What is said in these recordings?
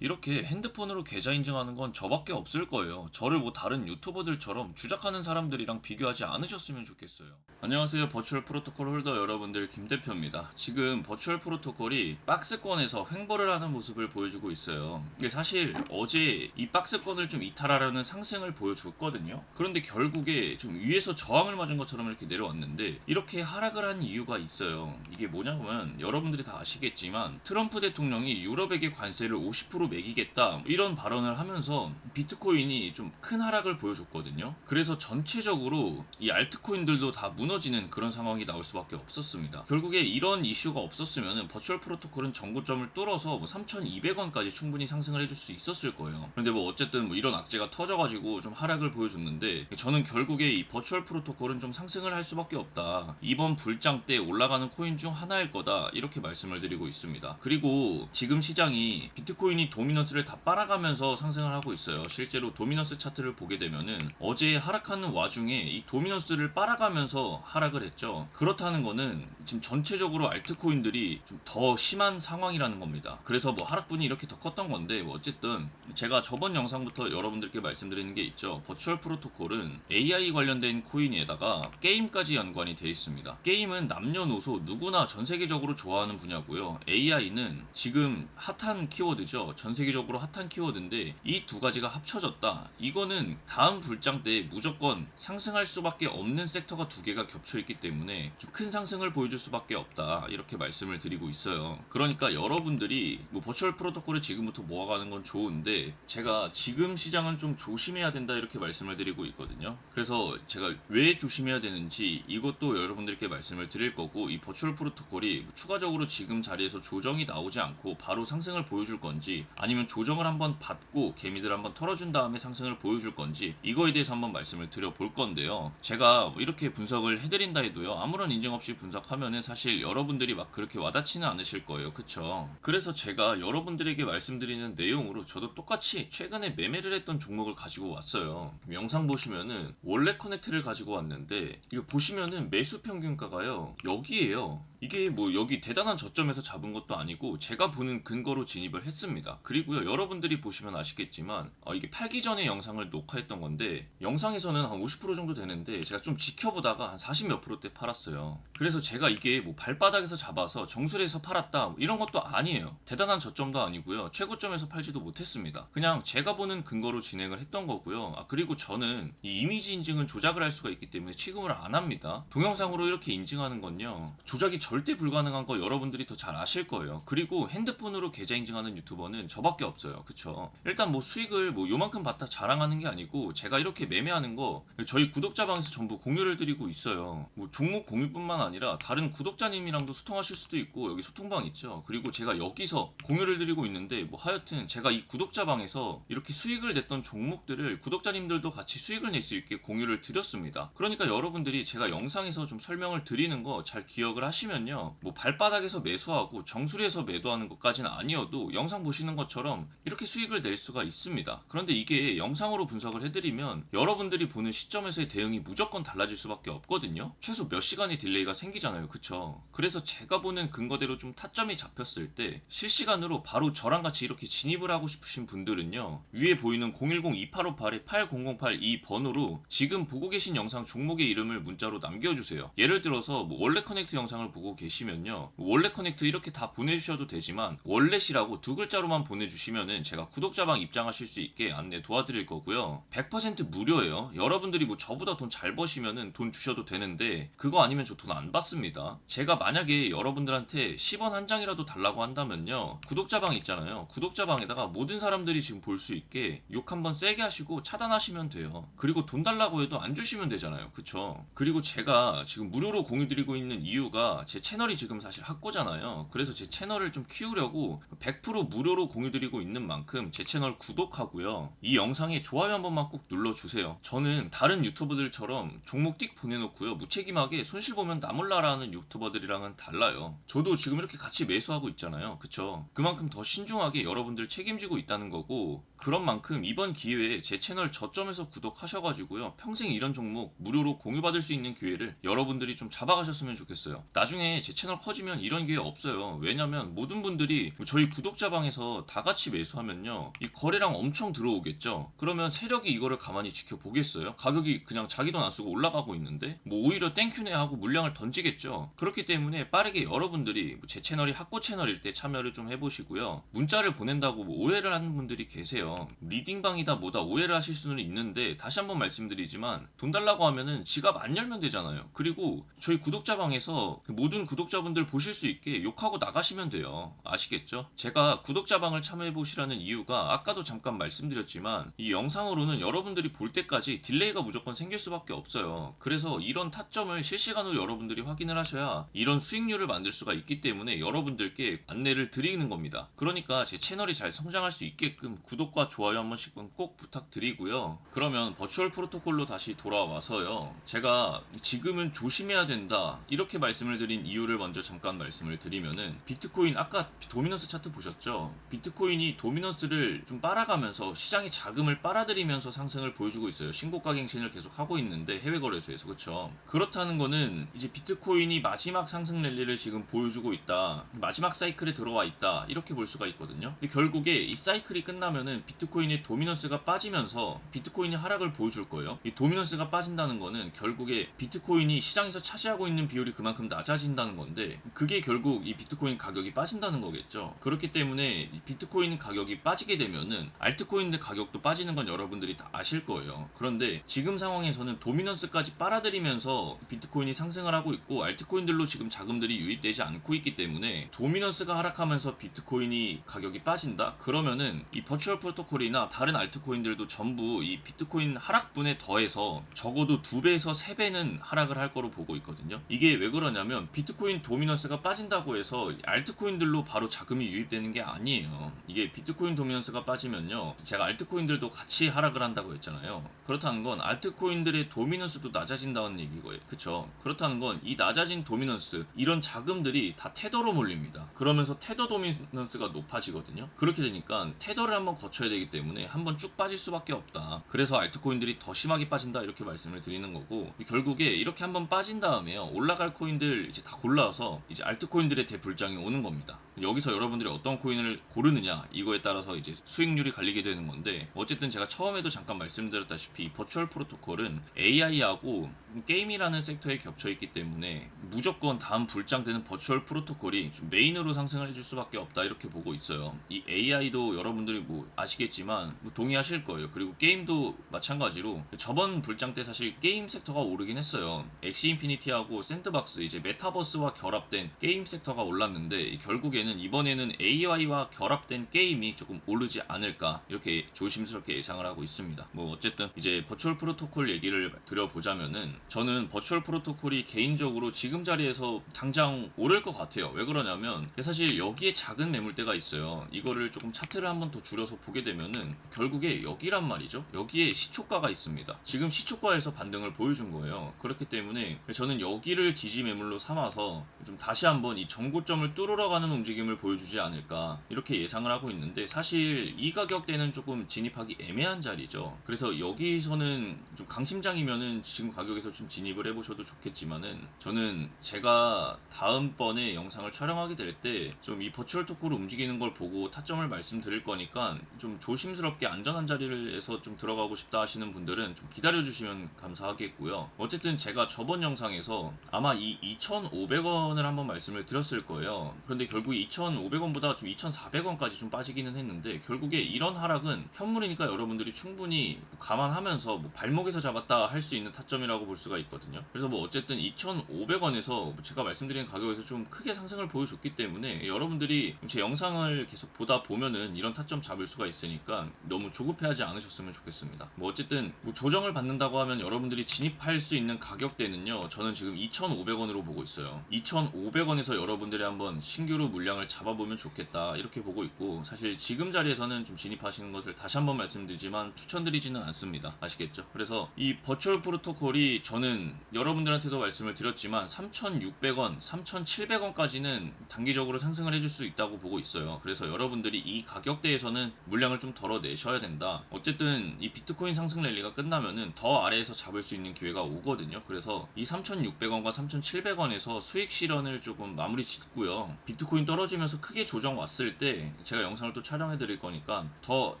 이렇게 핸드폰으로 계좌 인증하는 건 저밖에 없을 거예요. 저를 뭐 다른 유튜버들처럼 주작하는 사람들이랑 비교하지 않으셨으면 좋겠어요. 안녕하세요. 버추얼 프로토콜 홀더 여러분들 김 대표입니다. 지금 버추얼 프로토콜이 박스권에서 횡보를 하는 모습을 보여주고 있어요. 이게 사실 어제 이 박스권을 좀 이탈하려는 상승을 보여줬거든요. 그런데 결국에 좀 위에서 저항을 맞은 것처럼 이렇게 내려왔는데 이렇게 하락을 한 이유가 있어요. 이게 뭐냐면 여러분들이 다 아시겠지만 트럼프 대통령이 유럽에게 관세를 50% 매기겠다 이런 발언을 하면서 비트코인이 좀 큰 하락을 보여줬거든요. 그래서 전체적으로 이 알트코인들도 다 무너지는 그런 상황이 나올 수밖에 없었습니다. 결국에 이런 이슈가 없었으면 버추얼 프로토콜은 전고점을 뚫어서 뭐 3,200원까지 충분히 상승을 해줄 수 있었을 거예요. 그런데 뭐 어쨌든 뭐 이런 악재가 터져가지고 좀 하락을 보여줬는데 저는 결국에 이 버추얼 프로토콜은 좀 상승을 할 수밖에 없다. 이번 불장 때 올라가는 코인 중 하나일 거다 이렇게 말씀을 드리고 있습니다. 그리고 지금 시장이 비트코인이 도미넌스를 다 빨아가면서 상승을 하고 있어요. 실제로 도미넌스 차트를 보게 되면은 어제 하락하는 와중에 이 도미넌스를 빨아가면서 하락을 했죠. 그렇다는 거는 지금 전체적으로 알트코인들이 좀 더 심한 상황이라는 겁니다. 그래서 뭐 하락분이 이렇게 더 컸던 건데 뭐 어쨌든 제가 저번 영상부터 여러분들께 말씀드리는 게 있죠. 버추얼 프로토콜은 AI 관련된 코인에다가 게임까지 연관이 돼 있습니다. 게임은 남녀노소 누구나 전 세계적으로 좋아하는 분야고요. AI는 지금 핫한 키워드죠. 전 세계적으로 핫한 키워드인데 이 두 가지가 합쳐졌다. 이거는 다음 불장 때 무조건 상승할 수밖에 없는 섹터가 두 개가 겹쳐 있기 때문에 좀 큰 상승을 보여줄 수밖에 없다. 이렇게 말씀을 드리고 있어요. 그러니까 여러분들이 뭐 버추얼 프로토콜을 지금부터 모아가는 건 좋은데 제가 지금 시장은 좀 조심해야 된다 이렇게 말씀을 드리고 있거든요. 그래서 제가 왜 조심해야 되는지 이것도 여러분들께 말씀을 드릴 거고 이 버추얼 프로토콜이 뭐 추가적으로 지금 자리에서 조정이 나오지 않고 바로 상승을 보여줄 건지 아니면 조정을 한번 받고 개미들 한번 털어준 다음에 상승을 보여줄 건지 이거에 대해서 한번 말씀을 드려볼 건데요. 제가 뭐 이렇게 분석을 해드린다 해도요 아무런 인증 없이 분석하면은 사실 여러분들이 막 그렇게 와닿지는 않으실 거예요. 그쵸? 그래서 제가 여러분들에게 말씀드리는 내용으로 저도 똑같이 최근에 매매를 했던 종목을 가지고 왔어요. 영상 보시면은 원래 커넥트를 가지고 왔는데 이거 보시면은 매수 평균가가요 여기에요. 이게 뭐 여기 대단한 저점에서 잡은 것도 아니고 제가 보는 근거로 진입을 했습니다. 그리고요 여러분들이 보시면 아시겠지만 어, 이게 팔기 전에 영상을 녹화했던 건데 영상에서는 한 50% 정도 되는데 제가 좀 지켜보다가 한 40 몇 프로대 팔았어요. 그래서 제가 이게 뭐 발바닥에서 잡아서 정수리에서 팔았다 뭐 이런 것도 아니에요. 대단한 저점도 아니고요 최고점에서 팔지도 못했습니다. 그냥 제가 보는 근거로 진행을 했던 거고요. 아 그리고 저는 이 이미지 인증은 조작을 할 수가 있기 때문에 취급을 안 합니다. 동영상으로 이렇게 인증하는 건요 조작이 절대 불가능한 거 여러분들이 더 잘 아실 거예요. 그리고 핸드폰으로 계좌 인증하는 유튜버는 저밖에 없어요. 그쵸? 일단 뭐 수익을 뭐 요만큼 받다 자랑하는 게 아니고 제가 이렇게 매매하는 거 저희 구독자 방에서 전부 공유를 드리고 있어요. 뭐 종목 공유뿐만 아니라 다른 구독자님이랑도 소통하실 수도 있고 여기 소통방 있죠. 그리고 제가 여기서 공유를 드리고 있는데 뭐 하여튼 제가 이 구독자 방에서 이렇게 수익을 냈던 종목들을 구독자님들도 같이 수익을 낼 수 있게 공유를 드렸습니다. 그러니까 여러분들이 제가 영상에서 좀 설명을 드리는 거 잘 기억을 하시면 요. 뭐 발바닥에서 매수하고 정수리에서 매도하는 것까지는 아니어도 영상 보시는 것처럼 이렇게 수익을 낼 수가 있습니다. 그런데 이게 영상으로 분석을 해드리면 여러분들이 보는 시점에서의 대응이 무조건 달라질 수밖에 없거든요. 최소 몇 시간의 딜레이가 생기잖아요. 그쵸? 그래서 제가 보는 근거대로 좀 타점이 잡혔을 때 실시간으로 바로 저랑 같이 이렇게 진입을 하고 싶으신 분들은요. 위에 보이는 010-2858-8008이 번호로 지금 보고 계신 영상 종목의 이름을 문자로 남겨주세요. 예를 들어서 뭐 원래 커넥트 영상을 보고 계시면요. 원래 커넥트 이렇게 다 보내주셔도 되지만 원래시라고 두 글자로만 보내주시면은 제가 구독자방 입장하실 수 있게 안내 도와드릴 거고요. 100% 무료예요. 여러분들이 뭐 저보다 돈 잘 버시면은 돈 주셔도 되는데 그거 아니면 저 돈 안 받습니다. 제가 만약에 여러분들한테 10원 한 장이라도 달라고 한다면요. 구독자방 있잖아요. 구독자방에다가 모든 사람들이 지금 볼 수 있게 욕 한번 세게 하시고 차단하시면 돼요. 그리고 돈 달라고 해도 안 주시면 되잖아요. 그쵸? 그리고 제가 지금 무료로 공유 드리고 있는 이유가 제 채널이 지금 사실 학고잖아요. 그래서 제 채널을 좀 키우려고 100% 무료로 공유 드리고 있는 만큼 제 채널 구독하고요. 이 영상에 좋아요 한 번만 꼭 눌러주세요. 저는 다른 유튜버들처럼 종목 띡 보내놓고요. 무책임하게 손실 보면 나몰라라는 유튜버들이랑은 달라요. 저도 지금 이렇게 같이 매수하고 있잖아요. 그쵸? 그만큼 더 신중하게 여러분들 책임지고 있다는 거고 그런 만큼 이번 기회에 제 채널 저점에서 구독하셔가지고요. 평생 이런 종목 무료로 공유받을 수 있는 기회를 여러분들이 좀 잡아가셨으면 좋겠어요. 나중에 제 채널 커지면 이런 기회 없어요. 왜냐면 모든 분들이 저희 구독자방에서 다 같이 매수하면요. 이 거래량 엄청 들어오겠죠. 그러면 세력이 이거를 가만히 지켜보겠어요? 가격이 그냥 자기 돈 안 쓰고 올라가고 있는데 뭐 오히려 땡큐네 하고 물량을 던지겠죠. 그렇기 때문에 빠르게 여러분들이 제 채널이 학고 채널일 때 참여를 좀 해보시고요. 문자를 보낸다고 뭐 오해를 하는 분들이 계세요. 리딩방이다 뭐다 오해를 하실 수는 있는데 다시 한번 말씀드리지만 돈 달라고 하면은 지갑 안 열면 되잖아요. 그리고 저희 구독자 방에서 그 모든 구독자분들 보실 수 있게 욕하고 나가시면 돼요. 아시겠죠? 제가 구독자 방을 참여해 보시라는 이유가 아까도 잠깐 말씀드렸지만 이 영상으로는 여러분들이 볼 때까지 딜레이가 무조건 생길 수밖에 없어요. 그래서 이런 타점을 실시간으로 여러분들이 확인을 하셔야 이런 수익률을 만들 수가 있기 때문에 여러분들께 안내를 드리는 겁니다. 그러니까 제 채널이 잘 성장할 수 있게끔 구독 과 좋아요 한 번씩은 꼭 부탁드리고요. 그러면 버추얼 프로토콜로 다시 돌아와서요. 제가 지금은 조심해야 된다 이렇게 말씀을 드린 이유를 먼저 잠깐 말씀을 드리면은 비트코인 아까 도미넌스 차트 보셨죠? 비트코인이 도미넌스를 좀 빨아가면서 시장에 자금을 빨아들이면서 상승을 보여주고 있어요. 신고가 갱신을 계속 하고 있는데 해외 거래소에서 그렇죠. 그렇다는 거는 이제 비트코인이 마지막 상승 랠리를 지금 보여주고 있다. 마지막 사이클에 들어와 있다. 이렇게 볼 수가 있거든요. 근데 결국에 이 사이클이 끝나면은 비트코인의 도미넌스가 빠지면서 비트코인이 하락을 보여줄 거예요. 이 도미넌스가 빠진다는 거는 결국에 비트코인이 시장에서 차지하고 있는 비율이 그만큼 낮아진다는 건데 그게 결국 이 비트코인 가격이 빠진다는 거겠죠. 그렇기 때문에 이 비트코인 가격이 빠지게 되면은 알트코인들 가격도 빠지는 건 여러분들이 다 아실 거예요. 그런데 지금 상황에서는 도미넌스까지 빨아들이면서 비트코인이 상승을 하고 있고 알트코인들로 지금 자금들이 유입되지 않고 있기 때문에 도미넌스가 하락하면서 비트코인이 가격이 빠진다? 그러면은 이 버추얼 프로토콜이나 다른 알트코인들도 전부 이 비트코인 하락분에 더해서 적어도 두 배에서 세 배는 하락을 할 거로 보고 있거든요. 이게 왜 그러냐면 비트코인 도미넌스가 빠진다고 해서 알트코인들로 바로 자금이 유입되는 게 아니에요. 이게 비트코인 도미넌스가 빠지면요. 제가 알트코인들도 같이 하락을 한다고 했잖아요. 그렇다는 건 알트코인들의 도미넌스도 낮아진다는 얘기고요. 그쵸? 그렇다는 건 이 낮아진 도미넌스 이런 자금들이 다 테더로 몰립니다. 그러면서 테더 도미넌스가 높아지거든요. 그렇게 되니까 테더를 한번 거쳐야 되기 때문에 한번 쭉 빠질 수밖에 없다. 그래서 알트코인들이 더 심하게 빠진다 이렇게 말씀을 드리는 거고 결국에 이렇게 한번 빠진 다음에요. 올라갈 코인들 이제 다 골라서 이제 알트코인들의 대불장이 오는 겁니다. 여기서 여러분들이 어떤 코인을 고르느냐 이거에 따라서 이제 수익률이 갈리게 되는 건데 어쨌든 제가 처음에도 잠깐 말씀드렸다시피 버추얼 프로토콜은 AI하고 게임이라는 섹터에 겹쳐 있기 때문에 무조건 다음 불장되는 버추얼 프로토콜이 좀 메인으로 상승을 해줄 수밖에 없다 이렇게 보고 있어요. 이 AI도 여러분들이 뭐 아시겠지만 뭐 동의하실 거예요. 그리고 게임도 마찬가지로 저번 불장 때 사실 게임 섹터가 오르긴 했어요. 엑시 인피니티하고 샌드박스 이제 메타버스와 결합된 게임 섹터가 올랐는데 결국에는 이번에는 AI와 결합된 게임이 조금 오르지 않을까 이렇게 조심스럽게 예상을 하고 있습니다. 뭐 어쨌든 이제 버추얼 프로토콜 얘기를 드려보자면은 저는 버추얼 프로토콜이 개인적으로 지금 자리에서 당장 오를 것 같아요. 왜 그러냐면 사실 여기에 작은 매물대가 있어요. 이거를 조금 차트를 한번 더 줄여서 보게 되면은 결국에 여기란 말이죠. 여기에 시초가가 있습니다. 지금 시초가에서 반등을 보여준 거예요. 그렇기 때문에 저는 여기를 지지 매물로 삼아서 좀 다시 한번 이 정고점을 뚫으러 가는 움직임 을 보여주지 않을까 이렇게 예상을 하고 있는데 사실 이 가격대는 조금 진입하기 애매한 자리죠. 그래서 여기서는 좀 강심장이면은 지금 가격에서 좀 진입을 해보셔도 좋겠지만은 저는 제가 다음번에 영상을 촬영하게 될 때 좀 이 버추얼 토크로 움직이는 걸 보고 타점을 말씀드릴 거니까 좀 조심스럽게 안전한 자리에서 좀 들어가고 싶다 하시는 분들은 좀 기다려 주시면 감사하겠고요. 어쨌든 제가 저번 영상에서 아마 이 2,500원을 한번 말씀을 드렸을 거예요. 그런데 결국 2,500원보다 좀 2,400원까지 좀 빠지기는 했는데 결국에 이런 하락은 현물이니까 여러분들이 충분히 감안하면서 뭐 발목에서 잡았다 할 수 있는 타점이라고 볼 수가 있거든요. 그래서 뭐 어쨌든 2,500원에서 제가 말씀드린 가격에서 좀 크게 상승을 보여줬기 때문에 여러분들이 제 영상을 계속 보다 보면은 이런 타점 잡을 수가 있으니까 너무 조급해하지 않으셨으면 좋겠습니다. 뭐 어쨌든 뭐 조정을 받는다고 하면 여러분들이 진입할 수 있는 가격대는요. 저는 지금 2,500원으로 보고 있어요. 2,500원에서 여러분들이 한번 신규로 물량 을 물량을 잡아보면 좋겠다. 이렇게 보고 있고 사실 지금 자리에서는 좀 진입하시는 것을 다시 한번 말씀드리지만 추천드리지는 않습니다. 아시겠죠? 그래서 이 버추얼 프로토콜이 저는 여러분들한테도 말씀을 드렸지만 3,600원 3,700원까지는 단기적으로 상승을 해줄 수 있다고 보고 있어요. 그래서 여러분들이 이 가격대에서는 물량을 좀 덜어내셔야 된다. 어쨌든 이 비트코인 상승 랠리가 끝나면은 더 아래에서 잡을 수 있는 기회가 오거든요. 그래서 이 3,600원과 3,700원에서 수익 실현을 조금 마무리 짓고요. 비트코인 떨어 지면서 크게 조정 왔을 때 제가 영상을 또 촬영해 드릴 거니까 더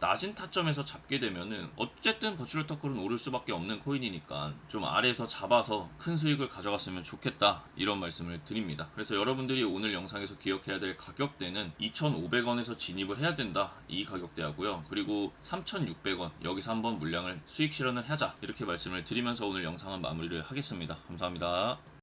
낮은 타점에서 잡게 되면은 어쨌든 버추얼 터클은 오를 수밖에 없는 코인이니까 좀 아래에서 잡아서 큰 수익을 가져갔으면 좋겠다 이런 말씀을 드립니다. 그래서 여러분들이 오늘 영상에서 기억해야 될 가격대는 2,500원에서 진입을 해야 된다 이 가격대하고요. 그리고 3,600원 여기서 한번 물량을 수익 실현을 하자 이렇게 말씀을 드리면서 오늘 영상은 마무리를 하겠습니다. 감사합니다